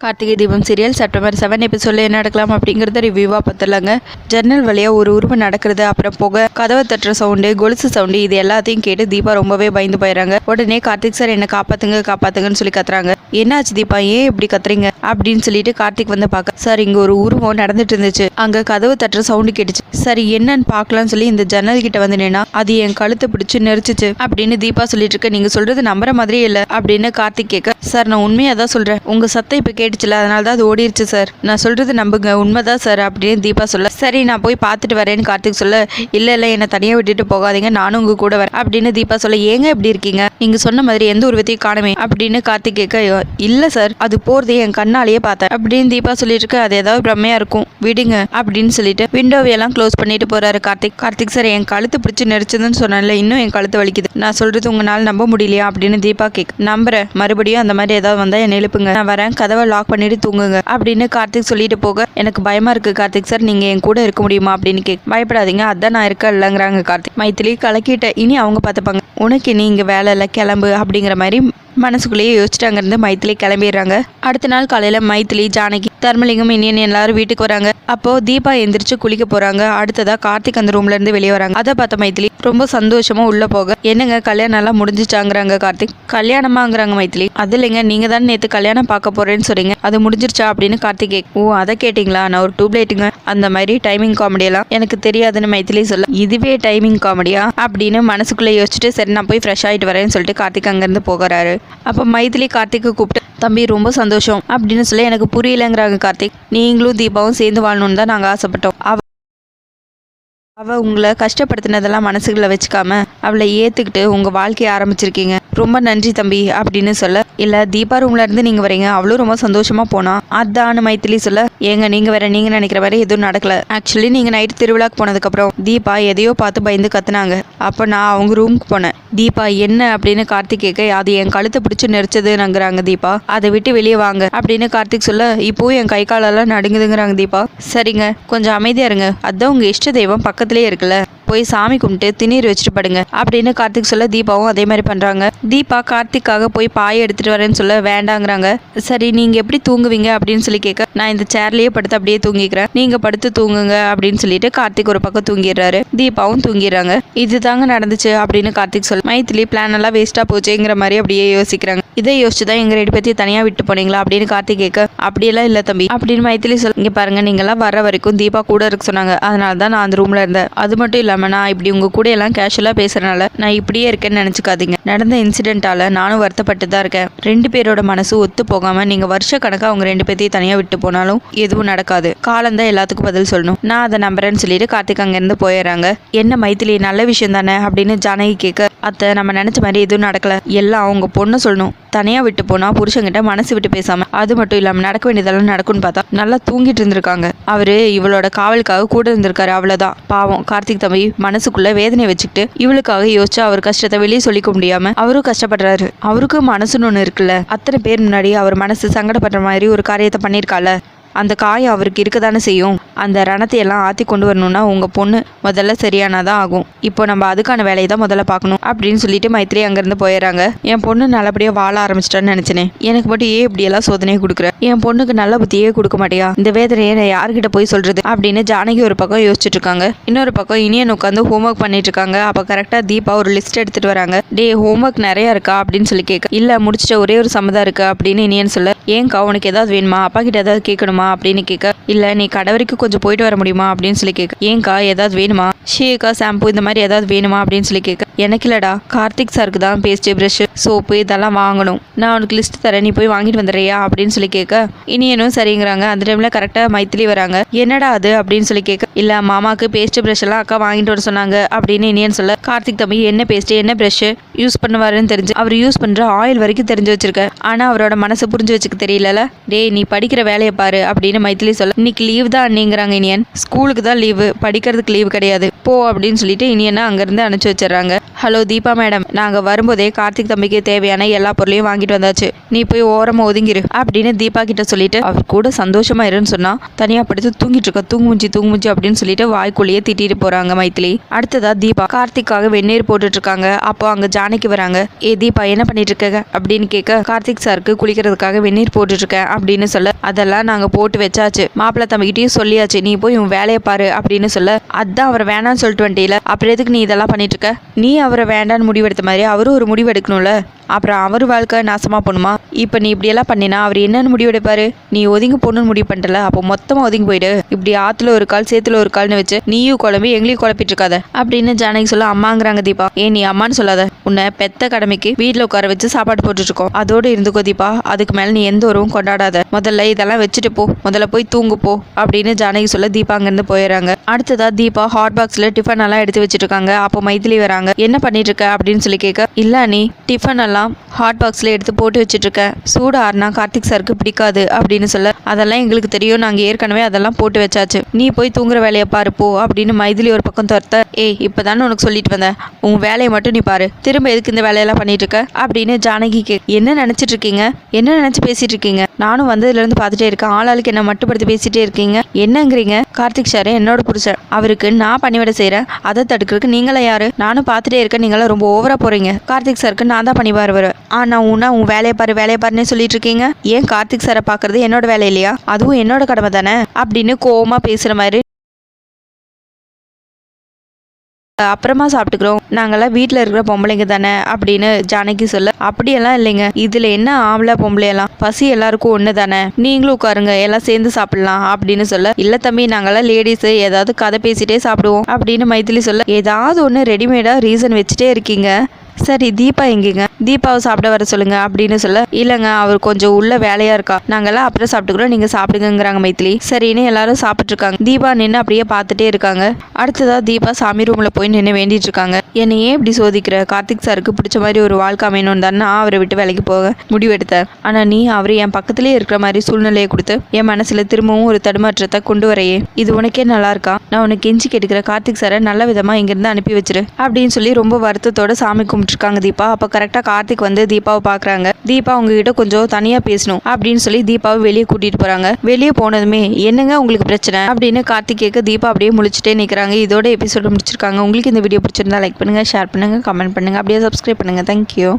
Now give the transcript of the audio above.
Karthigai Deepam serial September seven எபிசோட்ல என்ன நடக்கலாம் அப்படிங்கறத ரிவ்யூவா பார்த்துலாங்க ஜன்னல் வழியா ஒரு உருவம் நடக்கிறது அப்புறம் போக கதவை தட்டுற சவுண்டு கொலுசு சவுண்டு இது எல்லாத்தையும் கேட்டு தீபா ரொம்பவே பயந்து போயிடுறாங்க. உடனே கார்த்திக் சார் என்ன காப்பாத்துங்க காப்பாத்துங்கன்னு சொல்லி கத்துறாங்க. என்னாச்சு தீபா? ஏன் இப்படி கத்துறீங்க? அப்படின்னு சொல்லிட்டு கார்த்திக் வந்து பார்க்க சார் இங்க ஒரு உருவம் நடந்துட்டு இருந்துச்சு. அங்க கதவு தட்டுற சவுண்டு கேட்டுச்சு. சரி என்னன்னு பார்க்கலாம்னு சொல்லி இந்த ஜன்னல் கிட்ட வந்து நின்னா அது என் கழுத்தை பிடிச்சு நெரிச்சிச்சு. அப்படின்னு தீபா சொல்லிட்டு இருக்க நீங்க சொல்றது நம்புற மாதிரியே இல்ல. அப்படின்னு கார்த்திக் கேட்க சார் நான் உண்மையாக தான் சொல்கிறேன் உங்கள் சத்தம் இப்போ கேட்டுச்சுல அதனால தான் அது ஓடிடுச்சு சார் நான் சொல்கிறது நம்புங்க. உண்மைதான் சார் அப்படின்னு தீபா சொல்ல. சரி நான் போய் பார்த்துட்டு வரேன்னு கார்த்திக் சொல்ல இல்லை இல்லை என்னை தனியாக விட்டுட்டு போகாதீங்க. நானும் உங்கள் கூட வரேன். அப்படின்னு தீபா சொல்ல ஏங்க இப்படி இருக்கீங்க? நீங்கள் சொன்ன மாதிரி எந்த உருவத்தையும் காணுமே. அப்படின்னு கார்த்திக் கேட்க இல்லை சார் அது போகிறது என் கண்ணாலேயே பார்த்தேன். அப்படின்னு தீபா சொல்லிட்டு இருக்க அது ஏதாவது பிரம்மையாக இருக்கும். விடுங்க. அப்படின்னு சொல்லிட்டு விண்டோவையெல்லாம் க்ளோஸ் பண்ணிட்டு போகிறாரு கார்த்திக். கார்த்திக் சார் என் கழுத்து பிடிச்சி நெரிச்சதுன்னு சொன்னேன்ல இன்னும் என் கழுத்து வலிக்குது. நான் சொல்கிறது உங்களால் நம்ப முடியலையா? அப்படின்னு தீபா கேக் நம்புறேன். மறுபடியும் அந்த மாதிரி ஏதாவது வந்தா என்னை எழுப்புங்க. நான் வரேன் கதவை லாக் பண்ணிட்டு தூங்குங்க. அப்படின்னு கார்த்திக் சொல்லிட்டு போக எனக்கு பயமா இருக்கு. கார்த்திக் சார் நீங்க என் கூட இருக்க முடியுமா அப்படின்னு கேக் பயப்படாதீங்க. அதான் நான் இருக்க இல்லைங்கிறாங்க கார்த்திக். மைத்திலி கலக்கிட்ட இனி அவங்க பார்த்துப்பாங்க. உனக்கு நீ இங்க வேலை இல்லை கிளம்பு அப்படிங்கிற மாதிரி மனசுக்குள்ளேயே யோசிச்சுட்டு அங்கேருந்து மைத்திலி கிளம்பிடுறாங்க. அடுத்த நாள் காலையில் மைத்திலி ஜானகி தர்மலிங்கம் இனியன் எல்லாரும் வீட்டுக்கு வராங்க. அப்போ தீபா எந்திரிச்சு குளிக்க போறாங்க. அடுத்ததா கார்த்திக் அந்த ரூம்ல இருந்து வெளியே வராங்க. அதை பார்த்த மைத்திலி ரொம்ப சந்தோஷமா உள்ள போக என்னங்க கல்யாணம் எல்லாம் முடிஞ்சிச்சாங்கிறாங்க கார்த்திக். கல்யாணமாங்கிறாங்க மைத்திலி அது இல்லைங்க நீங்க தான் நேத்து கல்யாணம் பார்க்க போறேன்னு சொல்றீங்க அது முடிஞ்சிருச்சா அப்படின்னு கார்த்திக் கேக் ஓ அதை கேட்டிங்களா? நான் ஒரு டியூப்லைட்டுங்க அந்த மாதிரி டைமிங் காமெடி எல்லாம் எனக்கு தெரியாதுன்னு மைத்திலி சொல்ல. இதுவே டைமிங் காமெடியா அப்படின்னு மனசுக்குள்ள யோசிச்சுட்டு சரி நான் போய் ஃப்ரெஷ் ஆயிட்டு வரேன்னு சொல்லிட்டு கார்த்திக் அங்கேருந்து போகிறாரு. அப்போ மைத்திலி கார்த்திக்கு கூப்பிட்டு தம்பி ரொம்ப சந்தோஷம் அப்படின்னு சொல்லி எனக்கு புரியலங்கிறாங்க கார்த்திக். நீங்களும் தீபாவும் சேர்ந்து வாழணும்னு தான் நாங்கள் ஆசைப்பட்டோம். அவ அவள் உங்களை கஷ்டப்படுத்தினதெல்லாம் மனசுக்குள்ள வச்சுக்காம அவளை ஏற்றுக்கிட்டு உங்கள் வாழ்க்கையை ஆரம்பிச்சிருக்கீங்க. ரொம்ப நன்றி தம்பி அப்படின்னு சொல்ல இல்ல தீபா ரூம்ல இருந்து நீங்க வரீங்க. அவ்வளோ ரொம்ப சந்தோஷமா போனா. அதான்னு மைத்திலி சொல்ல ஏங்க நீங்க வேற நீங்க நினைக்கிற வரை எதுவும் நடக்கல. ஆக்சுவலி நீங்க நைட் திருவிழாக்கு போனதுக்கு அப்புறம் தீபா எதையோ பார்த்து பயந்து கத்துனாங்க. அப்ப நான் அவங்க ரூமுக்கு போனேன். தீபா என்ன? அப்படின்னு கார்த்திக் கேட்க அது என் கழுத்தை பிடிச்சு நெரிச்சதுங்கிறாங்க தீபா. அதை விட்டு வெளியே வாங்க. அப்படின்னு கார்த்திக் சொல்ல இப்போ என் கை காலெல்லாம் நடுங்குதுங்கிறாங்க தீபா. சரிங்க கொஞ்சம் அமைதியா இருங்க. அதான் உங்க இஷ்ட தெய்வம் பக்கத்துலேயே இருக்குல்ல. போய் சாமி கும்பிட்டு திணீர் வச்சுட்டு படுங்க. அப்படின்னு கார்த்திக் சொல்ல தீபாவும் அதே மாதிரி பண்றாங்க. தீபா கார்த்திக்காக போய் பாயை எடுத்துட்டு வரேன்னு சொல்ல வேண்டாங்கிறாங்க. சரி நீங்க எப்படி தூங்குவீங்க அப்படின்னு சொல்லி கேட்க நான் இந்த சேர்லயே படுத்து அப்படியே தூங்கிக்கிறேன். நீங்க படுத்து தூங்குங்க அப்படின்னு சொல்லிட்டு கார்த்திக் ஒரு பக்கம் தூங்கிடுறாரு. தீபாவும் தூங்கிடுறாங்க. இது தாங்க நடந்துச்சு அப்படின்னு கார்த்திக் சொல்ல மைத்திலி பிளான் எல்லாம் வேஸ்டா போச்சுங்கிற மாதிரி அப்படியே யோசிக்கிறாங்க. இதை யோசிச்சு தான் எங்க ரெண்டு பேர்த்தையும் தனியா விட்டு போனீங்களா? அப்படின்னு கார்த்திக் கேட்க அப்படியெல்லாம் இல்ல தம்பி. அப்படின்னு மைத்திலி சொல்ல இங்க பாருங்க நீங்கெல்லாம் வர வரைக்கும் தீபா கூட இருக்க சொன்னாங்க. அதனால தான் நான் அந்த ரூம்ல இருந்தேன். அது மட்டும் இல்லாம நான் இப்படி உங்க கூட எல்லாம் கேஷுவலா பேசுறதுனால நான் இப்படியே இருக்கேன்னு நினைச்சுக்காதீங்க. நடந்த இன்சிடெண்ட்டால் நானும் வருத்தப்பட்டு தான் இருக்கேன். ரெண்டு பேரோட மனசு ஒத்து போகாமல் நீங்கள் வருஷ கணக்காக அவங்க ரெண்டு பேர்த்தையும் தனியாக விட்டு போனாலும் எதுவும் நடக்காது. காலந்தான் எல்லாத்துக்கும் பதில் சொல்லணும். நான் அதை நம்புறேன்னு சொல்லிட்டு கார்த்திக் அங்கேருந்து போயிடுறாங்க. என்ன மைத்திலி நல்ல விஷயம் தானே அப்படின்னு ஜானகி கேட்க அத்தை நம்ம நினச்ச மாதிரி எதுவும் நடக்கல. எல்லாம் அவங்க பொண்ணு சொல்லணும். தனியாக விட்டு போனால் புருஷங்கிட்ட மனசு விட்டு பேசாமல் அது மட்டும் இல்லாமல் நடக்க வேண்டியதெல்லாம் நடக்கும்னு பார்த்தா நல்லா தூங்கிட்டு இருந்திருக்காங்க. அவரு இவளோட காவலுக்காக கூட இருந்திருக்காரு அவ்வளோதான் பாவம் கார்த்திக் தம்பி மனசுக்குள்ள வேதனை வச்சுக்கிட்டு இவளுக்காக யோசிச்சு அவர் கஷ்டத்தை வெளியே சொல்லிக்க முடியாம அவரும் கஷ்டப்படுறாரு. அவருக்கும் மனசுன்னு ஒன்று இருக்குல்ல. அத்தனை பேர் முன்னாடி அவர் மனசு சங்கடப்படுற மாதிரி ஒரு காரியத்தை பண்ணியிருக்கால. அந்த காயம் அவருக்கு இருக்க தானே செய்யும். அந்த ரணத்தை எல்லாம் ஆற்றி கொண்டு வரணும்னா உங்கள் பொண்ணு முதல்ல சரியானாதான் ஆகும். இப்போ நம்ம அதுக்கான வேலையை தான் முதல்ல பார்க்கணும் அப்படின்னு சொல்லிட்டு மைத்ரி அங்கேருந்து போயிடுறாங்க. என் பொண்ணு நல்லபடியாக வாழ ஆரம்பிச்சிட்டான்னு நினச்சினேன் எனக்கு மட்டும் ஏன் இப்படியெல்லாம் சோதனையை கொடுக்குற? என் பொண்ணுக்கு நல்ல புத்தியே கொடுக்க மாட்டியா? இந்த வேதனையை நான் யார்கிட்ட போய் சொல்கிறது அப்படின்னு ஜானகி ஒரு பக்கம் யோசிச்சுட்டு இருக்காங்க. இன்னொரு பக்கம் இனியன் உட்காந்து ஹோம்ஒர்க் பண்ணிட்டு இருக்காங்க. அப்போ கரெக்டாக தீபா ஒரு லிஸ்ட் எடுத்துட்டு வராங்க. டே ஹோம்ஒர்க் நிறையா இருக்கா அப்படின்னு சொல்லி கேட்க. இல்லை முடிச்சிட்ட ஒரே ஒரு சம்மதம் இருக்கு அப்படின்னு இனியன் சொல்ல ஏன் உனக்கு ஏதாவது வேணுமா? அப்பா கிட்ட ஏதாவது கேட்கணுமா? அப்படின்னு கேட்க இல்ல நீ கடை வரைக்கும் கொஞ்சம் போயிட்டு வர முடியுமா? அப்படின்னு சொல்லி கேட்க ஏன்க்கா ஏதாவது வேணுமா? ஷேக்கா ஷாம்பு இந்த மாதிரி ஏதாவது வேணுமா? அப்படின்னு சொல்லி கேட்க எனக்கு இல்லடா கார்த்திக் சாருக்கு தான் பேஸ்ட் ப்ரஷ் சோப்பு இதெல்லாம் வாங்கணும். நான் உனக்கு லிஸ்ட் தரேன் நீ போய் வாங்கிட்டு வந்துடுறியா? அப்படின்னு சொல்லி கேட்க இனியனும் சரிங்கிறாங்க அந்த டைம்ல கரெக்டா மைத்திலி வராங்க. என்னடா அது? அப்படின்னு சொல்லி கேட்க இல்ல மாமாக்கு பேஸ்ட் ப்ரஷ் எல்லாம் அக்கா வாங்கிட்டு வர சொன்னாங்க. அப்படின்னு இனியன் சொல்ல கார்த்திக் தம்பி என்ன பேஸ்ட் என்ன ப்ரஷ் யூஸ் பண்ணுவாருன்னு தெரிஞ்சு அவர் யூஸ் பண்ற ஆயில் வரைக்கும் தெரிஞ்சு வச்சிருக்க ஆனா அவரோட மனசை புரிஞ்சு வச்சுக்க தெரியல டேய் நீ படிக்கிற வேலையை பாரு. அப்படின்னு மைத்திலி சொல்ல இன்னைக்கு லீவ் தான் அண்ணிங்கிறாங்க இனியன். ஸ்கூலுக்கு தான் லீவு படிக்கிறதுக்கு லீவு கிடையாது. போ அப்படின்னு சொல்லிட்டு இனியனை அங்கேருந்து அனுப்பிச்சு வச்சிடுறாங்க. Hello Deepa madam. நாங்கள் வரும்போதே கார்த்திக் தம்பிக்கு தேவையான எல்லா பொருளையும் வாங்கிட்டு வந்தாச்சு. நீ போய் ஓரமாக ஒதுங்கிரு அப்படின்னு தீபா கிட்ட சொல்லிட்டு அவர் கூட சந்தோஷமா இருன்னு சொன்னா தனியாக படுத்து தூங்கிட்டு இருக்க தூங்குமுஞ்சி தூங்குமுஞ்சி அப்படின்னு சொல்லிட்டு வாய்க்குள்ளேயே திட்டிட்டு போறாங்க மைத்திலி. அடுத்ததா தீபா கார்த்திக்காக வெந்நீர் போட்டுட்டு இருக்காங்க. அப்போ அங்க ஜானகி வராங்க. ஏ தீபா என்ன பண்ணிட்டு இருக்க? அப்படின்னு கேட்க கார்த்திக் சாருக்கு குளிக்கிறதுக்காக வெந்நீர் போட்டுட்டு இருக்கேன் அப்படின்னு சொல்ல அதெல்லாம் நாங்கள் போட்டு வச்சாச்சு. மாப்பிள்ளை தம்பிக்கிட்டையும் சொல்லியாச்சு நீ போய் உன் வேலையை பாரு அப்படின்னு சொல்ல. அதான் அவர் வேணாம்னு சொல்லிட்டு வந்துட்டீல. அப்புறம் எதுக்கு நீ இதெல்லாம் பண்ணிட்டு இருக்க? நீ அவரை வேண்டான்னு முடிவெடுத்த மாதிரி அவரும் ஒரு முடிவு எடுக்கணும்ல. அப்புறம் அவர் வாழ்க்கை நாசமாக போகணுமா இப்போ நீ இப்படியெல்லாம் பண்ணினா அவர் என்னென்னு முடிவு எடுப்பாரு? நீ ஒதுங்கி போகணும்னு முடிவு பண்ணிட்டல அப்போ மொத்தமாக ஒதுங்கி போயிடு. இப்படி ஆற்றுல ஒரு கால் சேத்துல ஒரு கால்னு வச்சு நீயும் குழம்பி எங்களையும் குழப்பிட்டு இருக்காத அப்படின்னு ஜானகி சொல்ல அம்மாங்கிறாங்க தீபா. ஏன் நீ அம்மான்னு சொல்லாத. உன்னை பெத்த கடமைக்கு வீட்டில் உட்கார வச்சு சாப்பாடு போட்டுட்டு இருக்கோம். அதோடு இருந்துக்கோ தீபா. அதுக்கு மேலே நீ எந்த உறவும் கொண்டாடாத. முதல்ல இதெல்லாம் வச்சுட்டு போ. முதல்ல போய் தூங்கு போ. அப்படின்னு ஜானகி சொல்ல தீபா அங்கேருந்து போயிடுறாங்க. அடுத்ததா தீபா ஹாட் பாக்ஸில் டிஃபன் எல்லாம் எடுத்து வச்சுட்டு இருக்காங்க. அப்போ மைதிலி வராங்க. என்ன பண்ணிட்டு இருக்க அப்படின்னு சொல்லி கேட்க இல்லை நீ டிஃபன் எல்லாம் ஹாட் பாக்ஸில் எடுத்து போட்டு வச்சுட்ருக்கேன் சூடு ஆறுனா கார்த்திக் சாருக்கு பிடிக்காது அப்படின்னு சொல்ல அதெல்லாம் எங்களுக்கு தெரியும். நாங்கள் ஏற்கனவே அதெல்லாம் போட்டு வச்சாச்சு. நீ போய் தூங்குற வேலையை பாரு போ அப்படின்னு மைதிலி ஒரு பக்கம் துரத்த ஏய் இப்போ தானே உனக்கு சொல்லிட்டு வந்தேன் உன் வேலையை மட்டும் நீ பாரு. திரும்ப எதுக்கு இந்த வேலையெல்லாம் பண்ணிட்டு இருக்க? அப்படின்னு ஜானகி கே என்ன நினச்சிட்டு இருக்கீங்க? என்ன நினச்சி பேசிட்டு இருக்கீங்க? நானும் வந்ததுலேருந்து பார்த்துட்டே இருக்கேன். ஆளாளுக்கு என்ன மட்டுப்படுத்தி பேசிட்டே இருக்கீங்க. என்னங்கிறீங்க? கார்த்திக் சார் என்னோட புருஷன். அவருக்கு நான் பணிவிட செய்கிறேன் அதை தடுக்கிறதுக்கு நீங்களே யாரு? நானும் பார்த்துட்டே இருக்கேன். நீங்களாம் ரொம்ப ஓவராக போகிறீங்க கார்த்திக் சாருக்கு நான் தான் பணிவார் வருவேன் ஆனால் உன்னா உன் வேலையை பாரு வேலையை பாருன்னே சொல்லிட்டு இருக்கீங்க. ஏன் கார்த்திக் சாரை பார்க்கறது என்னோட வேலை இல்லையா? அதுவும் என்னோட கடமை தானே? அப்படின்னு கோவமாக பேசுகிற மாதிரி அப்புறமா சாப்பிட்டுக்கிறோம். நாங்கெல்லாம் வீட்டில் இருக்கிற பொம்பளைங்க தானே அப்படின்னு ஜானகி சொல்ல அப்படியெல்லாம் இல்லைங்க. இதில் என்ன ஆம்பளை பொம்பளையெல்லாம்? பசி எல்லாருக்கும் ஒன்று தானே? நீங்களும் உட்காருங்க. எல்லாம் சேர்ந்து சாப்பிடலாம். அப்படின்னு சொல்ல இல்லை தம்பி நாங்கெல்லாம் லேடிஸு ஏதாவது கதை பேசிட்டே சாப்பிடுவோம். அப்படின்னு மைத்திலி சொல்ல ஏதாவது ஒன்று ரெடிமேடாக ரீசன் வச்சுட்டே இருக்கீங்க. சரி தீபா எங்கேங்க? தீபாவை சாப்பிட வர சொல்லுங்க அப்படின்னு சொல்ல இல்லைங்க அவர் கொஞ்சம் உள்ள வேலையா இருக்கா? நாங்கெல்லாம் அப்புறம் சாப்பிட்டுக்கிறோம் நீங்க சாப்பிடுங்கிறாங்க மைத்திலி. சரின்னு எல்லாரும் சாப்பிட்டு இருக்காங்க தீபா நின்று அப்படியே பார்த்துட்டே இருக்காங்க. அடுத்ததா தீபா சாமி ரூம்ல போய் நின்று வேண்டிட்டு இருக்காங்க. என்னை ஏன் இப்படி சோதிக்கிற? கார்த்திக் சாருக்கு பிடிச்ச மாதிரி ஒரு வாழ்க்கை அமையணும் தான் நான் அவரை விட்டு வேலைக்கு போக முடிவெடுத்தேன். ஆனா நீ அவர் என் பக்கத்துலயே இருக்கிற மாதிரி சூழ்நிலையை கொடுத்து என் மனசுல திரும்பவும் ஒரு தடுமாற்றத்தை கொண்டு வரையே. இது உனக்கே நல்லா இருக்கா? நான் உனக்கு கெஞ்சி கேட்டுக்கிற கார்த்திக் சாரை நல்ல விதமா இங்கிருந்து அனுப்பி வச்சிரு அப்படின்னு சொல்லி ரொம்ப வருத்தத்தோட சாமி இருக்காங்க தீபா. அப்போ கரெக்டாக கார்த்திக் வந்து தீபாவை பார்க்குறாங்க தீபா உங்ககிட்ட கொஞ்சம் தனியாக பேசணும் அப்படின்னு சொல்லி தீபாவை வெளியே கூட்டிகிட்டு போகிறாங்க வெளியே போனதுமே என்னங்க உங்களுக்கு பிரச்சனை? அப்படின்னு கார்த்திக் கேட்க தீபா அப்படியே முழிச்சிட்டே நிற்கிறாங்க இதோட எபிசோடு முடிச்சிருக்காங்க. உங்களுக்கு இந்த வீடியோ பிடிச்சிருந்தா லைக் பண்ணுங்கள் ஷேர் பண்ணுங்க கமெண்ட் பண்ணுங்க. அப்படியே சப்ஸ்கிரைப் பண்ணுங்க. தேங்க்யூ